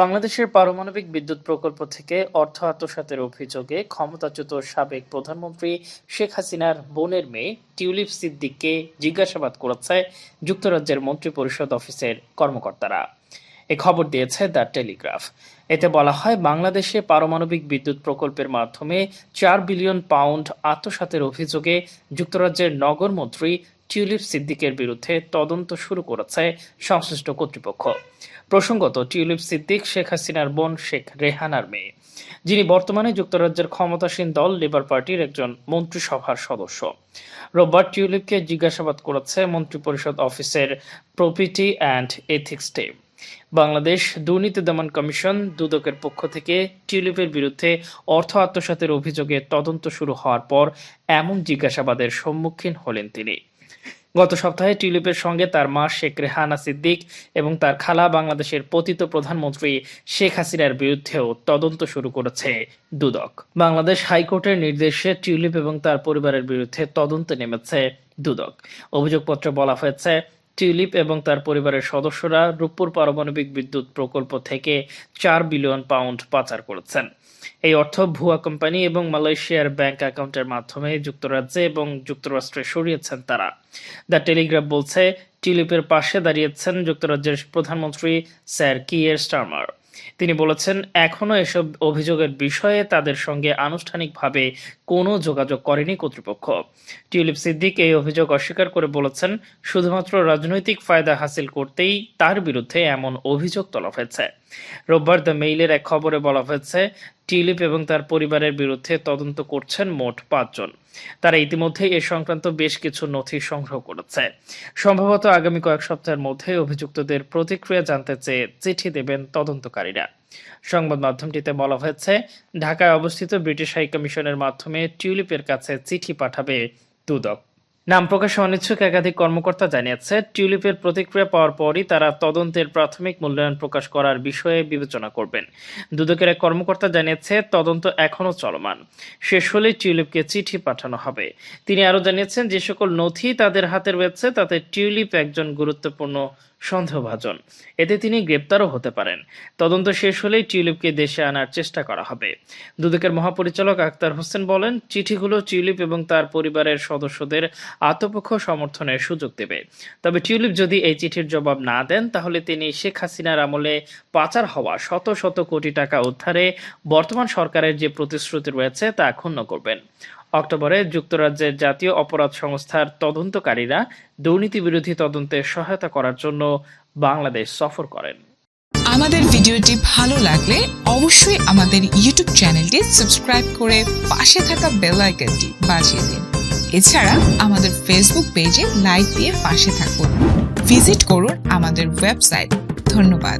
বাংলাদেশের পারমাণবিক বিদ্যুৎ প্রকল্প থেকে অর্থ আত্মসাতের অভিযোগে ক্ষমতাচ্যুত সাবেক প্রধানমন্ত্রী শেখ হাসিনার বোনের মেয়ে টিউলিপ সিদ্দিককে জিজ্ঞাসাবাদ করেছে যুক্তরাজ্যের মন্ত্রিপরিষদ অফিসের কর্মকর্তারা। এ খবর দিয়েছে দ্য টেলিগ্রাফ। এতে বলা হয়, বাংলাদেশে পারমাণবিক বিদ্যুৎ প্রকল্পের মাধ্যমে চার বিলিয়ন পাউন্ড আত্মসাতের অভিযোগে যুক্তরাজ্যের নগর মন্ত্রী টিউলিপ সিদ্দিকের বিরুদ্ধে তদন্ত শুরু করেছে সংশ্লিষ্ট কর্তৃপক্ষ। প্রসঙ্গত, টিউলিপ সিদ্দিক, শেখ হাসিনার বোন শেখ রেহানার মেয়ে, যিনি বর্তমানে যুক্তরাজ্যের ক্ষমতাসীন দল লেবার পার্টির একজন মন্ত্রিসভার সদস্য। রোববার টিউলিপকে জিজ্ঞাসাবাদ করেছে মন্ত্রিপরিষদ অফিসের property and ethics team. Bangladesh দুর্নীতি দমন কমিশন দুদকের পক্ষ থেকে টিউলিপের বিরুদ্ধে অর্থ আত্মসাতের অভিযোগে তদন্ত শুরু হওয়ার পর এমন জিজ্ঞাসাবাদের সম্মুখীন হলেন তিনি। গত সপ্তাহে টিউলিপের সঙ্গে তার মা শেখ রেহানা সিদ্দিক এবং তার খালা বাংলাদেশের পতিত প্রধানমন্ত্রী শেখ হাসিনার বিরুদ্ধেও তদন্ত শুরু করেছে দুদক। বাংলাদেশ হাইকোর্টের নির্দেশে টিউলিপ এবং তার পরিবারের বিরুদ্ধে তদন্তে নেমেছে দুদক। অভিযোগপত্রে বলা হয়েছে, টিউলিপ এবং তার পরিবারের সদস্যরা রূপপুর পারমাণবিক বিদ্যুৎ প্রকল্প থেকে চার বিলিয়ন পাউন্ড পাচার করেছেন। এই অর্থ ভুয়া কোম্পানি এবং মালয়েশিয়ার ব্যাংক অ্যাকাউন্টের মাধ্যমে যুক্তরাজ্যে এবং যুক্তরাষ্ট্রে সরিয়েছেন তারা। দ্য টেলিগ্রাফ বলছে টিউলিপের পাশে দাঁড়িয়েছেন যুক্তরাজ্যের প্রধানমন্ত্রী স্যার কিয়ের স্টারমার। তিনি বলেছেন এখনও এসব অভিযোগের বিষয়ে তাদের সঙ্গে আনুষ্ঠানিকভাবে কোনো যোগাযোগ করেনি কর্তৃপক্ষ। টিউলিপ সিদ্দিক এই অভিযোগ অস্বীকার করে বলেছেন, শুধুমাত্র রাজনৈতিক ফায়দা হাসিল করতেই তার বিরুদ্ধে এমন অভিযোগ তোলা হয়েছে। রোববার দ্য মেইলের এক খবরে বলা হয়েছে, টিউলিপ এবং তার পরিবারের বিরুদ্ধে তদন্ত করছেন মোট পাঁচজন। তারা ইতিমধ্যে এ সংক্রান্ত বেশ কিছু নথি সংগ্রহ করেছে। সম্ভবত আগামী কয়েক সপ্তাহের মধ্যে অভিযুক্তদের প্রতিক্রিয়া জানতে চেয়ে চিঠি দেবেন তদন্তকারীরা। সংবাদ মাধ্যমটিতে বলা হয়েছে, ঢাকায় অবস্থিত ব্রিটিশ হাই কমিশনের মাধ্যমে টিউলিপের কাছে চিঠি পাঠাবে দুদক। নাম প্রকাশে অনিচ্ছুক একাধিক কর্মকর্তা জানিয়েছে, টিউলিপের প্রতিক্রিয়া পাওয়ার পরই তারা তদন্তের প্রাথমিক মূল্যায়ন প্রকাশ করার বিষয়ে বিবেচনা করবেন। দুদকের এক কর্মকর্তা জানিয়েছে, তদন্ত এখনও চলমান। শেষ হলে টিউলিপকে চিঠি পাঠানো হবে। তিনি আরও জানিয়েছেন, যে সকল নথি তাদের হাতে রয়েছে, তাতে টিউলিপ একজন গুরুত্বপূর্ণ সন্দেহভাজন। এতে তিনি গ্রেপ্তারও হতে পারেন। তদন্ত শেষ হলেই টিউলিপকে দেশে আনার চেষ্টা করা হবে। দুদকের মহাপরিচালক আক্তার হোসেন বলেন, চিঠিগুলো টিউলিপ এবং তার পরিবারের সদস্যদের আত্মপক্ষ সমর্থনের সুযোগ দেবে। তবে টিউলিপ যদি এই চিঠির জবাব না দেন, তাহলে তিনি শেখ হাসিনার আমলে পাচার হওয়া শত শত কোটি টাকা উদ্ধারে বর্তমান সরকারের যে প্রতিশ্রুতি রয়েছে তা ক্ষুণ্ণ করবেন। অক্টোবরে যুক্তরাজ্যের জাতীয় অপরাধ সংস্থার তদন্তকারীরা দুর্নীতি বিরোধী তদন্তে সহায়তা করার জন্য বাংলাদেশ সফর করেন। আমাদের ভিডিওটি ভালো লাগলে অবশ্যই আমাদের ইউটিউব চ্যানেলটি সাবস্ক্রাইব করে পাশে থাকা বেল আইকনটি বাজিয়ে দিন। এছাড়া আমাদের ফেসবুক পেজে লাইক দিয়ে পাশে থাকুন। ভিজিট করুন আমাদের ওয়েবসাইট। ধন্যবাদ।